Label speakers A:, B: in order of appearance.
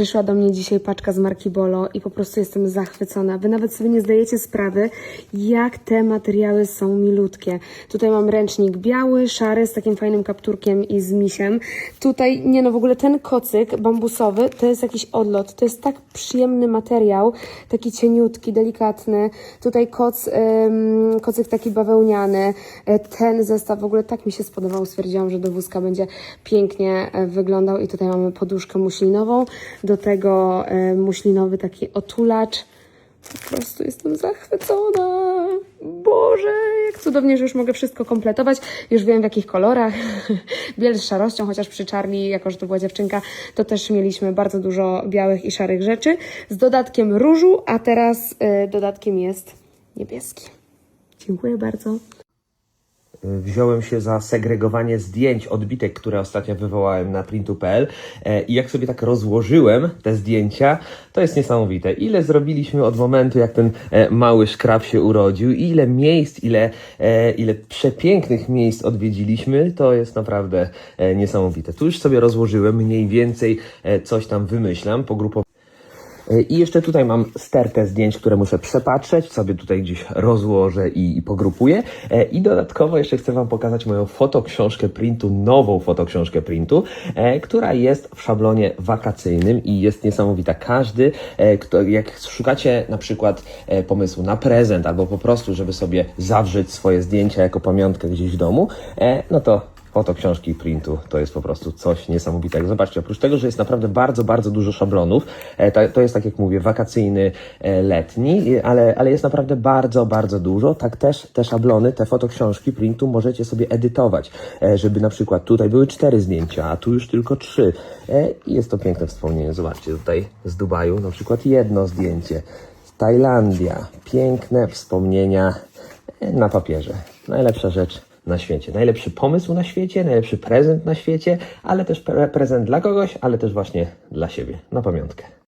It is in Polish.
A: Przyszła do mnie dzisiaj paczka z marki Bolo i po prostu jestem zachwycona. Wy nawet sobie nie zdajecie sprawy, jak te materiały są milutkie. Tutaj mam ręcznik biały, szary, z takim fajnym kapturkiem i z misiem. Tutaj, nie no, w ogóle ten kocyk bambusowy to jest jakiś odlot. To jest tak przyjemny materiał, taki cieniutki, delikatny. Tutaj koc, ym, kocyk taki bawełniany. E, Ten zestaw w ogóle tak mi się spodobał. Stwierdziłam, że do wózka będzie pięknie e, wyglądał. I tutaj mamy poduszkę muślinową. Do tego e, muślinowy taki otulacz. Po prostu jestem zachwycona. Boże, jak cudownie, że już mogę wszystko kompletować. Już wiem w jakich kolorach. Biel z szarością, chociaż przy Charlie, jako że to była dziewczynka, to też mieliśmy bardzo dużo białych i szarych rzeczy. Z dodatkiem różu, a teraz y, dodatkiem jest niebieski. Dziękuję bardzo.
B: Wziąłem się za segregowanie zdjęć odbitek, które ostatnio wywołałem na printu.pl e, i jak sobie tak rozłożyłem te zdjęcia, to jest niesamowite. Ile zrobiliśmy od momentu, jak ten e, mały szkrab się urodził, i ile miejsc, ile, e, ile przepięknych miejsc odwiedziliśmy, to jest naprawdę niesamowite. Tu już sobie rozłożyłem, mniej więcej coś tam wymyślam, pogrupowałem. I jeszcze tutaj mam stertę zdjęć, które muszę przepatrzeć, sobie tutaj gdzieś rozłożę i, i pogrupuję. E, I dodatkowo jeszcze chcę Wam pokazać moją fotoksiążkę printu, nową fotoksiążkę printu, e, która jest w szablonie wakacyjnym i jest niesamowita. Każdy, e, kto, jak szukacie na przykład e, pomysłu na prezent albo po prostu, żeby sobie zawrzeć swoje zdjęcia jako pamiątkę gdzieś w domu, e, no to Foto książki printu to jest po prostu coś niesamowitego. Zobaczcie, oprócz tego, że jest naprawdę bardzo, bardzo dużo szablonów, e, to, jest tak jak mówię, wakacyjny, e, letni, ale, ale jest naprawdę bardzo, bardzo dużo. Tak też te szablony, te fotoksiążki printu możecie sobie edytować, e, żeby na przykład tutaj były cztery zdjęcia, a tu już tylko trzy. I jest to piękne wspomnienie. Zobaczcie, tutaj z Dubaju na przykład jedno zdjęcie. Tajlandia, piękne wspomnienia na papierze. Najlepsza rzecz na świecie. Najlepszy pomysł na świecie, najlepszy prezent na świecie, ale też pre prezent dla kogoś, ale też właśnie dla siebie, na pamiątkę.